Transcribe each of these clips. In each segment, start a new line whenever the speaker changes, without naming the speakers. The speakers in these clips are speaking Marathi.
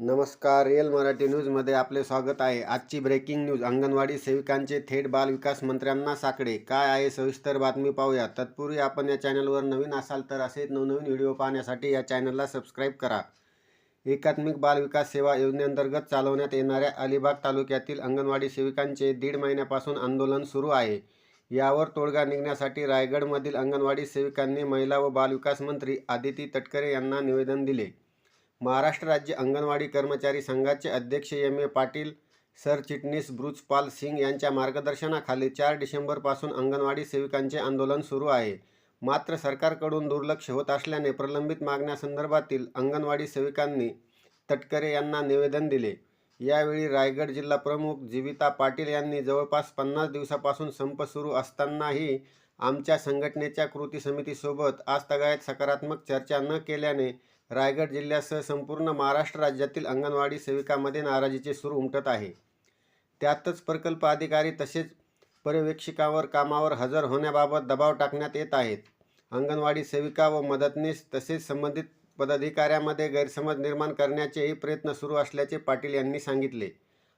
नमस्कार रिअल मराठी न्यूजमध्ये आपले स्वागत आहे. आजची ब्रेकिंग न्यूज अंगणवाडी सेविकांचे थेट बालविकास मंत्र्यांना साकडे. काय आहे सविस्तर बातमी पाहूया. तत्पूर्वी आपण या चॅनलवर नवीन असाल तर असेच नवनवीन व्हिडिओ पाहण्यासाठी या चॅनलला सबस्क्राईब करा. एकात्मिक बाल विकास सेवा योजनेअंतर्गत चालवण्यात येणाऱ्या अलिबाग तालुक्यातील अंगणवाडी सेविकांचे दीड महिन्यापासून आंदोलन सुरू आहे. यावर तोडगा निघण्यासाठी रायगडमधील अंगणवाडी सेविकांनी महिला व बालविकास मंत्री आदिती तटकरे यांना निवेदन दिले. महाराष्ट्र राज्य अंगणवाडी कर्मचारी संघाचे अध्यक्ष एम ए पाटील सरचिटणीस ब्रुजपाल सिंग यांच्या मार्गदर्शनाखाली चार डिसेंबरपासून अंगणवाडी सेविकांचे आंदोलन सुरू आहे. मात्र सरकारकडून दुर्लक्ष होत असल्याने प्रलंबित मागण्यासंदर्भातील अंगणवाडी सेविकांनी तटकरे यांना निवेदन दिले. यावेळी रायगड जिल्हा प्रमुख जीविता पाटील यांनी जवळपास पन्नास दिवसापासून संप सुरू असतानाही आमच्या संघटनेच्या कृती समितीसोबत आज तगायत सकारात्मक चर्चा न केल्याने रायगड जिल्ह्यासह संपूर्ण महाराष्ट्र राज्यातील अंगणवाडी सेविकांमध्ये नाराजीचे सूर उमटत आहे. त्यातच प्रकल्प अधिकारी तसेच पर्यवेक्षिकावर कामावर हजर होण्याबाबत दबाव टाकण्यात येत आहेत. अंगणवाडी सेविका व मदतनीस तसेच संबंधित पदाधिकाऱ्यामध्ये गैरसमज निर्माण करण्याचेही प्रयत्न सुरू असल्याचे पाटील यांनी सांगितले.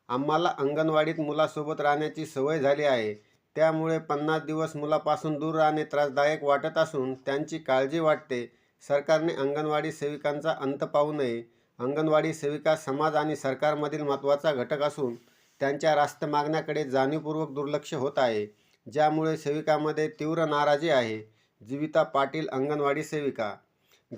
आम्हाला अंगणवाडीत मुलासोबत राहण्याची सवय झाली आहे. त्यामुळे पन्नास दिवस मुलापासून दूर राहणे त्रासदायक वाटत असून त्यांची काळजी वाटते. सरकारने अंगणवाडी सेविकांचा अंत पाहू नये. अंगणवाडी सेविका समाज आणि सरकारमधील महत्त्वाचा घटक असून त्यांच्या रास्त मागण्याकडे जाणीवपूर्वक दुर्लक्ष होत आहे. ज्यामुळे सेविकामध्ये तीव्र नाराजी आहे. जीविता पाटील अंगणवाडी सेविका.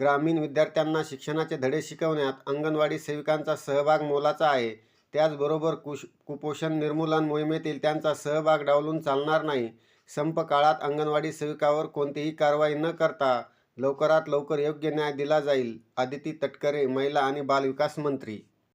ग्रामीण विद्यार्थ्यांना शिक्षणाचे धडे शिकवण्यात अंगणवाडी सेविकांचा सहभाग मोलाचा आहे. त्याचबरोबर कुश कुपोषण निर्मूलन मोहिमेतील त्यांचा सहभाग डावलून चालणार नाही. संप काळात अंगणवाडी सेविकावर कोणतीही कारवाई न करता लवकरात लवकर योग्य न्याय दिला जाईल आदिती तटकरे महिला आणि बालविकास मंत्री